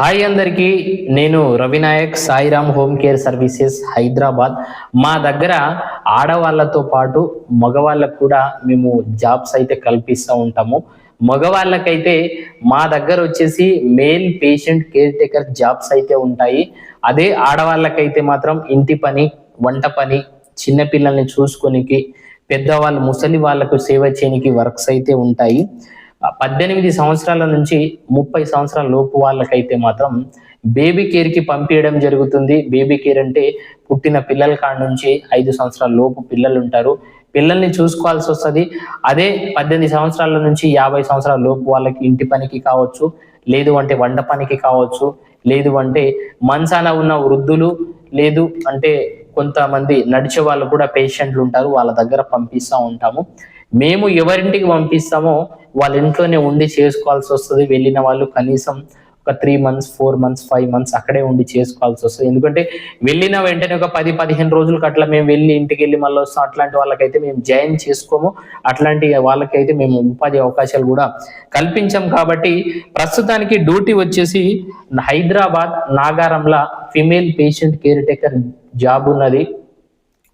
Hi అందరికీ నేను Ravinayak Sairam home care services Hyderabad. మా దగ్గర ఆడవాళ్ళతో పాటు మగవాళ్ళకు కూడా మేము జాబ్స్ అయితే కల్పిస్తూ ఉంటాము. మగవాళ్ళకైతే మా దగ్గర వచ్చేసి male patient caretaker jobs అయితే ఉంటాయి. అదే ఆడవాళ్ళకైతే మాత్రం ఇంటి పని వంట పని చిన్నపిల్లల్ని చూసుకొనికి పెద్దవాళ్ళు ముసలి వాళ్ళకు సేవ చేయనికి వర్క్స్ అయితే ఉంటాయి. పద్దెనిమిది సంవత్సరాల నుంచి ముప్పై సంవత్సరాల లోపు వాళ్ళకైతే మాత్రం బేబీ కేర్కి పంపించడం జరుగుతుంది. బేబీ కేర్ అంటే పుట్టిన పిల్లల కాడ నుంచి ఐదు సంవత్సరాల లోపు పిల్లలు ఉంటారు పిల్లల్ని చూసుకోవాల్సి వస్తుంది. అదే పద్దెనిమిది సంవత్సరాల నుంచి యాభై సంవత్సరాల లోపు వాళ్ళకి ఇంటి పనికి కావచ్చు లేదు అంటే వంట పనికి కావచ్చు లేదు అంటే మంచాన ఉన్న వృద్ధులు లేదు అంటే కొంతమంది నడిచే వాళ్ళు కూడా పేషెంట్లు ఉంటారు వాళ్ళ దగ్గర పంపిస్తూ ఉంటాము. మేము ఎవరింటికి పంపిస్తామో వాళ్ళ ఇంట్లోనే ఉండి చేసుకోవాల్సి వస్తుంది. వెళ్ళిన వాళ్ళు కనీసం ఒక three months four months five months అక్కడే ఉండి చేసుకోవాల్సి వస్తుంది. ఎందుకంటే వెళ్ళిన వెంటనే ఒక పది పదిహేను రోజులకు అట్లా మేము వెళ్ళి ఇంటికి వెళ్ళి మళ్ళీ వస్తాం. అట్లాంటి వాళ్ళకైతే మేము జాయిన్ చేసుకోము. అట్లాంటి వాళ్ళకైతే మేము ఉపాధి అవకాశాలు కూడా కల్పించాం కాబట్టి ప్రస్తుతానికి డ్యూటీ వచ్చేసి హైదరాబాద్ నాగారంలో female patient caretaker job ఉన్నది.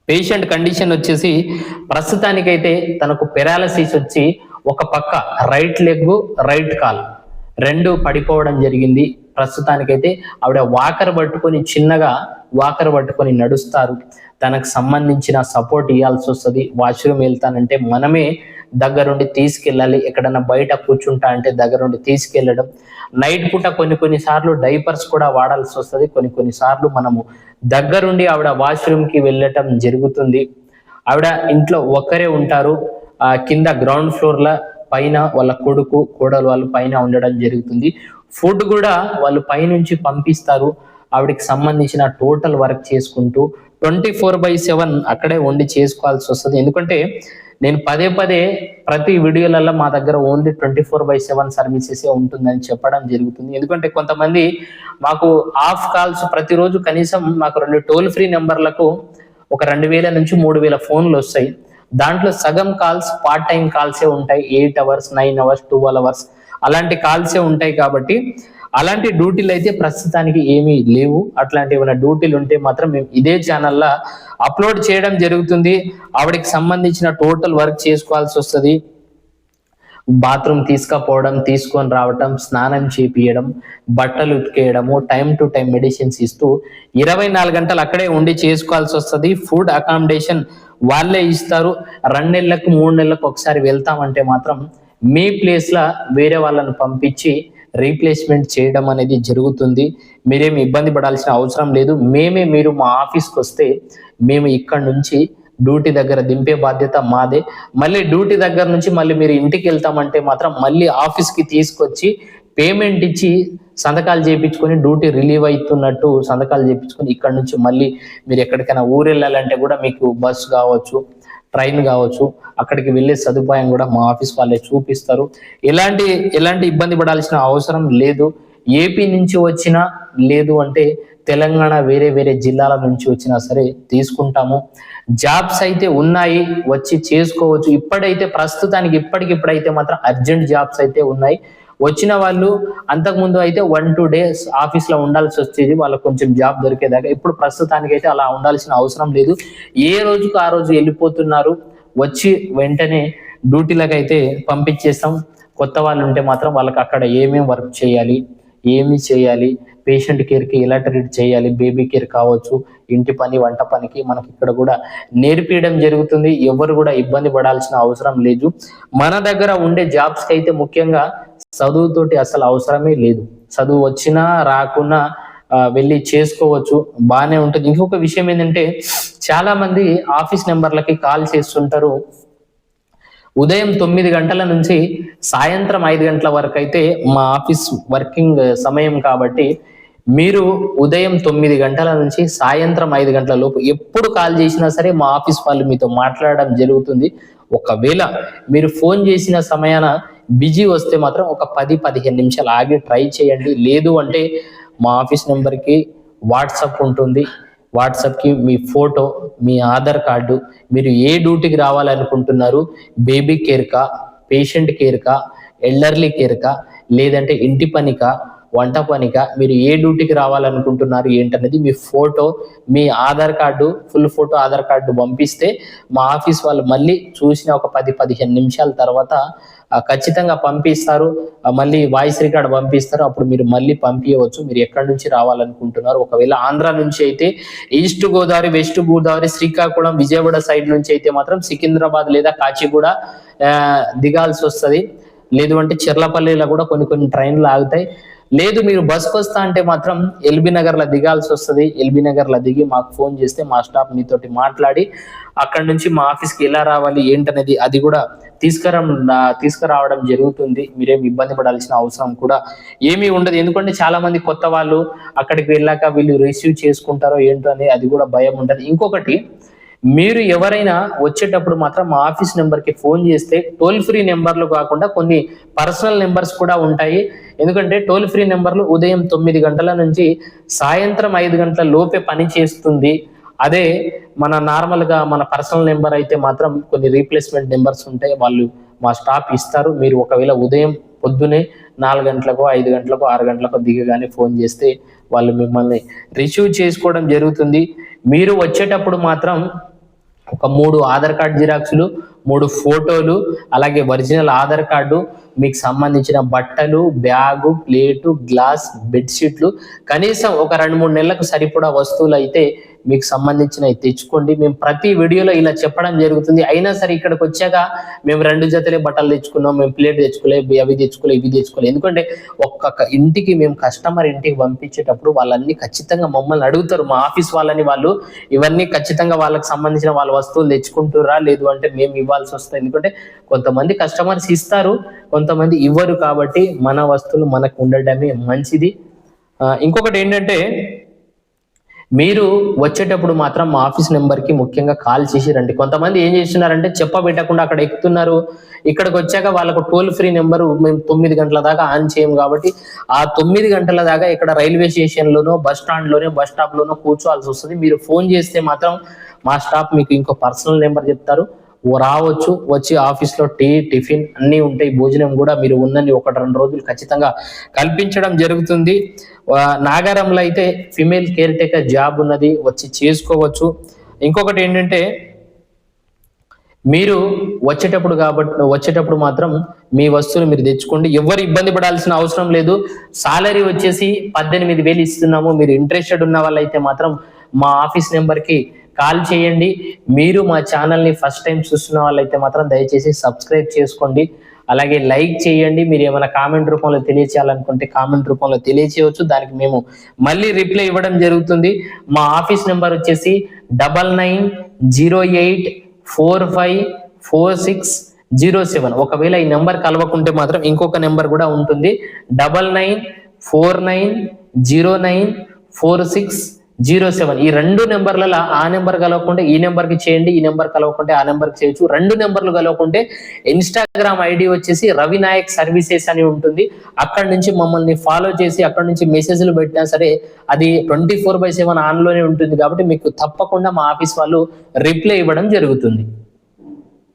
పేషెంట్ కండిషన్ వచ్చేసి ప్రస్తుతానికైతే తనకు పెరాలసిస్ వచ్చి ఒక పక్క రైట్ లెగ్ రైట్ కాల్ రెండు పడిపోవడం జరిగింది. ప్రస్తుతానికైతే ఆవిడ వాకర్ పట్టుకొని చిన్నగా వాకర్ పట్టుకొని నడుస్తారు. తనకు సంబంధించిన సపోర్ట్ ఇవ్వాల్సి వస్తుంది. వాష్రూమ్ వెళ్తానంటే మనమే దగ్గరుండి తీసుకెళ్ళాలి. ఎక్కడన్నా బయట కూర్చుంటా అంటే దగ్గరుండి తీసుకెళ్ళడం. నైట్ పూట కొన్ని కొన్ని సార్లు డైపర్స్ కూడా వాడాల్సి వస్తుంది. కొన్ని కొన్ని సార్లు మనము దగ్గరుండి ఆవిడ వాష్రూమ్కి వెళ్ళటం జరుగుతుంది. ఆవిడ ఇంట్లో ఒక్కరే ఉంటారు. ఆ కింద గ్రౌండ్ ఫ్లోర్ల పైన వాళ్ళ కొడుకు కోడలు వాళ్ళు పైన ఉండడం జరుగుతుంది. ఫుడ్ కూడా వాళ్ళు పైనుంచి పంపిస్తారు. ఆవిడకి సంబంధించిన టోటల్ వర్క్ చేసుకుంటూ ట్వంటీ ఫోర్ బై సెవెన్ అక్కడే వండి చేసుకోవాల్సి వస్తుంది. ఎందుకంటే నేను పదే పదే ప్రతి వీడియోలలో మా దగ్గర only twenty four by seven services ఉంటుందని చెప్పడం జరుగుతుంది. ఎందుకంటే కొంతమంది మాకు ఆఫ్ కాల్స్ ప్రతిరోజు కనీసం మాకు రెండు టోల్ ఫ్రీ నెంబర్లకు ఒక రెండు వేల నుంచి మూడు వేల ఫోన్లు వస్తాయి. దాంట్లో సగం కాల్స్ పార్ట్ టైం కాల్సే ఉంటాయి. Eight hours nine hours twelve hours అలాంటి కాల్సే ఉంటాయి కాబట్టి అలాంటి డ్యూటీలు అయితే ప్రస్తుతానికి ఏమీ లేవు. అట్లాంటి ఏమైనా డ్యూటీలు ఉంటే మాత్రం మేము ఇదే ఛానల్లో అప్లోడ్ చేయడం జరుగుతుంది. ఆవిడకి సంబంధించిన టోటల్ వర్క్ చేసుకోవాల్సి వస్తుంది. బాత్రూమ్ తీసుకపోవడం తీసుకొని రావటం స్నానం చేపియడం బట్టలు ఉతికేయడము టైం టు టైం మెడిసిన్స్ ఇస్తూ ఇరవై నాలుగు గంటలు అక్కడే ఉండి చేసుకోవాల్సి వస్తుంది. ఫుడ్ అకామిడేషన్ వాళ్ళే ఇస్తారు. రెండు నెలలకు మూడు నెలలకు ఒకసారి వెళ్తామంటే మాత్రం మీ ప్లేస్లో వేరే వాళ్ళని పంపించి రీప్లేస్మెంట్ చేయడం అనేది జరుగుతుంది. మీరేమి ఇబ్బంది పడాల్సిన అవసరం లేదు. మేమే మీరు మా ఆఫీస్కి వస్తే మేము ఇక్కడ నుంచి డ్యూటీ దగ్గర దింపే బాధ్యత మాదే. మళ్ళీ డ్యూటీ దగ్గర నుంచి మళ్ళీ మీరు ఇంటికి వెళ్తామంటే మాత్రం మళ్ళీ ఆఫీస్కి తీసుకొచ్చి పేమెంట్ ఇచ్చి సంతకాలు చేయించుకొని డ్యూటీ రిలీవ్ అవుతున్నట్టు సంతకాలు చేయించుకొని ఇక్కడ నుంచి మళ్ళీ మీరు ఎక్కడికైనా ఊరు వెళ్ళాలంటే కూడా మీకు బస్ కావచ్చు ట్రైన్ కావచ్చు అక్కడికి వెళ్ళే సదుపాయం కూడా మా ఆఫీస్ వాళ్ళే చూపిస్తారు. ఎలాంటి ఎలాంటి ఇబ్బంది పడాల్సిన అవసరం లేదు. ఏపీ నుంచి వచ్చినా లేదు అంటే తెలంగాణ వేరే వేరే జిల్లాల నుంచి వచ్చినా సరే తీసుకుంటాము. జాబ్స్ అయితే ఉన్నాయి వచ్చి చేసుకోవచ్చు. ఇప్పుడైతే ప్రస్తుతానికి ఇప్పటికిప్పుడైతే మాత్రం అర్జెంట్ జాబ్స్ అయితే ఉన్నాయి. వచ్చిన వాళ్ళు అంతకుముందు అయితే వన్ టూ డేస్ ఆఫీస్లో ఉండాల్సి వచ్చేది. వాళ్ళకి కొంచెం జాబ్ దొరికేదాకా. ఇప్పుడు ప్రస్తుతానికి అయితే అలా ఉండాల్సిన అవసరం లేదు. ఏ రోజుకు ఆ రోజు వెళ్ళిపోతున్నారు వచ్చి వెంటనే డ్యూటీలకు అయితే పంపించేస్తాం. కొత్త వాళ్ళు ఉంటే మాత్రం వాళ్ళకి అక్కడ ఏమేమి వర్క్ చేయాలి ఏమి చేయాలి పేషెంట్ కేర్కి ఎలా ట్రీట్ చేయాలి? బేబీ కేర్ కావచ్చు ఇంటి పని వంట పనికి మనకి ఇక్కడ కూడా నేర్పించడం జరుగుతుంది. ఎవరు కూడా ఇబ్బంది పడాల్సిన అవసరం లేదు. మన దగ్గర ఉండే జాబ్స్కి అయితే ముఖ్యంగా చదువుతోటి అసలు అవసరమే లేదు. చదువు వచ్చినా రాకున్నా వెళ్ళి చేసుకోవచ్చు బాగానే ఉంటుంది. ఇంకొక విషయం ఏంటంటే చాలా మంది ఆఫీస్ నెంబర్లకి కాల్ చేస్తుంటారు. ఉదయం తొమ్మిది గంటల నుంచి సాయంత్రం ఐదు గంటల వరకు అయితే మా ఆఫీస్ వర్కింగ్ సమయం కాబట్టి మీరు ఉదయం తొమ్మిది గంటల నుంచి సాయంత్రం ఐదు గంటల లోపు ఎప్పుడు కాల్ చేసినా సరే మా ఆఫీస్ వాళ్ళు మీతో మాట్లాడడం జరుగుతుంది. ఒకవేళ మీరు ఫోన్ చేసిన సమయాన బిజీ వస్తే మాత్రం ఒక పది పదిహేను నిమిషాలు ఆగి ట్రై చేయండి. లేదు అంటే మా ఆఫీస్ నెంబర్కి వాట్సాప్ ఉంటుంది. వాట్సాప్కి మీ ఫోటో మీ ఆధార్ కార్డు మీరు ఏ డ్యూటీకి రావాలనుకుంటున్నారు? బేబీ కేర్కా పేషెంట్ కేర్కా ఎల్డర్లీ కేర్కా లేదంటే ఇంటి పనికా వంట పనిగా మీరు ఏ డ్యూటీకి రావాలనుకుంటున్నారు ఏంటనేది మీ ఫోటో మీ Aadhaar card full photo Aadhaar card పంపిస్తే మా ఆఫీస్ వాళ్ళు మళ్ళీ చూసిన ఒక పది పదిహేను నిమిషాల తర్వాత ఖచ్చితంగా పంపిస్తారు. మళ్ళీ వాయిస్ రికార్డ్ పంపిస్తారు. అప్పుడు మీరు మళ్ళీ పంపించవచ్చు మీరు ఎక్కడి నుంచి రావాలనుకుంటున్నారు? ఒకవేళ ఆంధ్ర నుంచి అయితే east Godavari west Godavari Srikakulam Vijayawada side నుంచి అయితే మాత్రం సికింద్రాబాద్ లేదా కాచిగూడ దిగాల్సి వస్తుంది. లేదు అంటే చిర్లపల్లిలో కూడా కొన్ని కొన్ని ట్రైన్లు ఆగుతాయి. లేదు మీరు బస్సుకు వస్తా అంటే మాత్రం ఎల్బీ నగర్లో దిగాల్సి వస్తుంది. ఎల్బీ నగర్లో దిగి మాకు ఫోన్ చేస్తే మా స్టాఫ్ మీతోటి మాట్లాడి అక్కడ నుంచి మా ఆఫీస్కి ఎలా రావాలి ఏంటనేది అది కూడా తీసుకురా తీసుకురావడం జరుగుతుంది. మీరేం ఇబ్బంది పడాల్సిన అవసరం కూడా ఏమీ ఉండదు. ఎందుకంటే చాలా మంది కొత్త వాళ్ళు అక్కడికి వెళ్ళాక వీళ్ళు రిసీవ్ చేసుకుంటారో ఏంటో అనేది అది కూడా భయం ఉంటుంది ఇంకొకటి మీరు ఎవరైనా వచ్చేటప్పుడు మాత్రం మా ఆఫీస్ నెంబర్కి ఫోన్ చేస్తే టోల్ ఫ్రీ నెంబర్లు కాకుండా కొన్ని పర్సనల్ నెంబర్స్ కూడా ఉంటాయి. ఎందుకంటే టోల్ ఫ్రీ నెంబర్లు ఉదయం తొమ్మిది గంటల నుంచి సాయంత్రం ఐదు గంటల లోపే పని చేస్తుంది. అదే మన నార్మల్గా మన పర్సనల్ నెంబర్ అయితే మాత్రం కొన్ని రీప్లేస్మెంట్ నెంబర్స్ ఉంటాయి వాళ్ళు మా స్టాఫ్ ఇస్తారు. మీరు ఒకవేళ ఉదయం పొద్దునే నాలుగు గంటలకు ఐదు గంటలకు ఆరు గంటలకు దిగగానే ఫోన్ చేస్తే వాళ్ళు మిమ్మల్ని రిసీవ్ చేసుకోవడం జరుగుతుంది. మీరు వచ్చేటప్పుడు మాత్రం ఒక మూడు ఆధార్ కార్డ్ జిరాక్స్లు మూడు ఫోటోలు అలాగే ఒరిజినల్ ఆధార్ కార్డు మీకు సంబంధించిన బట్టలు బ్యాగు ప్లేటు గ్లాస్ బెడ్షీట్లు కనీసం ఒక రెండు మూడు నెలలకు సరిపడా వస్తువులు అయితే మీకు సంబంధించినవి తెచ్చుకోండి. మేము ప్రతి వీడియోలో ఇలా చెప్పడం జరుగుతుంది. అయినా సరే ఇక్కడికి వచ్చాక మేము రెండు జతలే బట్టలు తెచ్చుకున్నాం. మేము ప్లేట్ తెచ్చుకోలే అవి తెచ్చుకోలే ఇవి తెచ్చుకోలే. ఎందుకంటే ఒక్కొక్క ఇంటికి మేము కస్టమర్ ఇంటికి పంపించేటప్పుడు వాళ్ళన్ని ఖచ్చితంగా మమ్మల్ని అడుగుతారు. మా ఆఫీస్ వాళ్ళని వాళ్ళు ఇవన్నీ ఖచ్చితంగా వాళ్ళకి సంబంధించిన వాళ్ళ వస్తువులు తెచ్చుకుంటురా లేదు అంటే మేము ఇవ్వాల్సి వస్తుంది. ఎందుకంటే కొంతమంది కస్టమర్స్ ఇస్తారు కొంతమంది ఇవ్వరు కాబట్టి మన వస్తువులు మనకు ఉండడమే మంచిది. ఇంకొకటి ఏంటంటే మీరు వచ్చేటప్పుడు మాత్రం మా ఆఫీస్ నెంబర్కి ముఖ్యంగా కాల్ చేసి రండి. కొంతమంది ఏం చేస్తున్నారంటే చెప్పబెట్టకుండా అక్కడ ఎక్కుతున్నారు. ఇక్కడికి వచ్చాక వాళ్ళకు టోల్ ఫ్రీ నెంబర్ మేము తొమ్మిది గంటల దాకా ఆన్ చేయము కాబట్టి ఆ తొమ్మిది గంటల దాకా ఇక్కడ రైల్వే స్టేషన్లోనో బస్ స్టాండ్లోనో బస్ స్టాప్లోనో కూర్చోవాల్సి వస్తుంది. మీరు ఫోన్ చేస్తే మాత్రం మా స్టాఫ్ మీకు ఇంకో పర్సనల్ నెంబర్ చెప్తారు. రావచ్చు వచ్చి ఆఫీస్లో టీ టిఫిన్ అన్నీ ఉంటాయి భోజనం కూడా మీరు ఉందని ఒకటి రెండు రోజులు ఖచ్చితంగా కల్పించడం జరుగుతుంది. నాగారంలో అయితే ఫిమేల్ కేర్ టేకర్ జాబ్ ఉన్నది వచ్చి చేసుకోవచ్చు. ఇంకొకటి ఏంటంటే మీరు వచ్చేటప్పుడు కాబట్టి వచ్చేటప్పుడు మాత్రం మీ వస్తువులు మీరు తెచ్చుకోండి. ఎవరు ఇబ్బంది పడాల్సిన అవసరం లేదు. సాలరీ వచ్చేసి పద్దెనిమిది వేలు ఇస్తున్నాము. మీరు ఇంట్రెస్టెడ్ ఉన్న వాళ్ళైతే మాత్రం మా ఆఫీస్ నెంబర్కి కాల్ చేయండి. మీరు మా ఛానల్ని ఫస్ట్ టైం చూస్తున్న వాళ్ళైతే మాత్రం దయచేసి సబ్స్క్రైబ్ చేసుకోండి. అలాగే లైక్ చేయండి. మీరు ఏమైనా కామెంట్ రూపంలో తెలియచేయాలనుకుంటే కామెంట్ రూపంలో తెలియచేయవచ్చు. దానికి మేము మళ్ళీ రిప్లై ఇవ్వడం జరుగుతుంది. మా ఆఫీస్ నెంబర్ వచ్చేసి double nine zero eight four five four six zero seven. ఒకవేళ ఈ నెంబర్ కలవకుంటే మాత్రం ఇంకొక నెంబర్ కూడా ఉంటుంది. Double nine four nine zero nine four six zero seven. ఈ రెండు నెంబర్లలో ఆ నెంబర్ కలవకుంటే ఈ నెంబర్కి చేయండి ఈ నెంబర్ కలవకుంటే ఆ నెంబర్కి చేయొచ్చు. రెండు నెంబర్లు కలవకుంటే ఇన్స్టాగ్రామ్ ఐడి వచ్చేసి రవి నాయక్ సర్వీసెస్ అని ఉంటుంది. అక్కడ నుంచి మమ్మల్ని ఫాలో చేసి అక్కడ నుంచి మెసేజ్లు పెట్టినా సరే అది ట్వంటీ ఫోర్ బై సెవెన్ ఆన్లోనే ఉంటుంది. కాబట్టి మీకు తప్పకుండా మా ఆఫీస్ వాళ్ళు రిప్లై ఇవ్వడం జరుగుతుంది.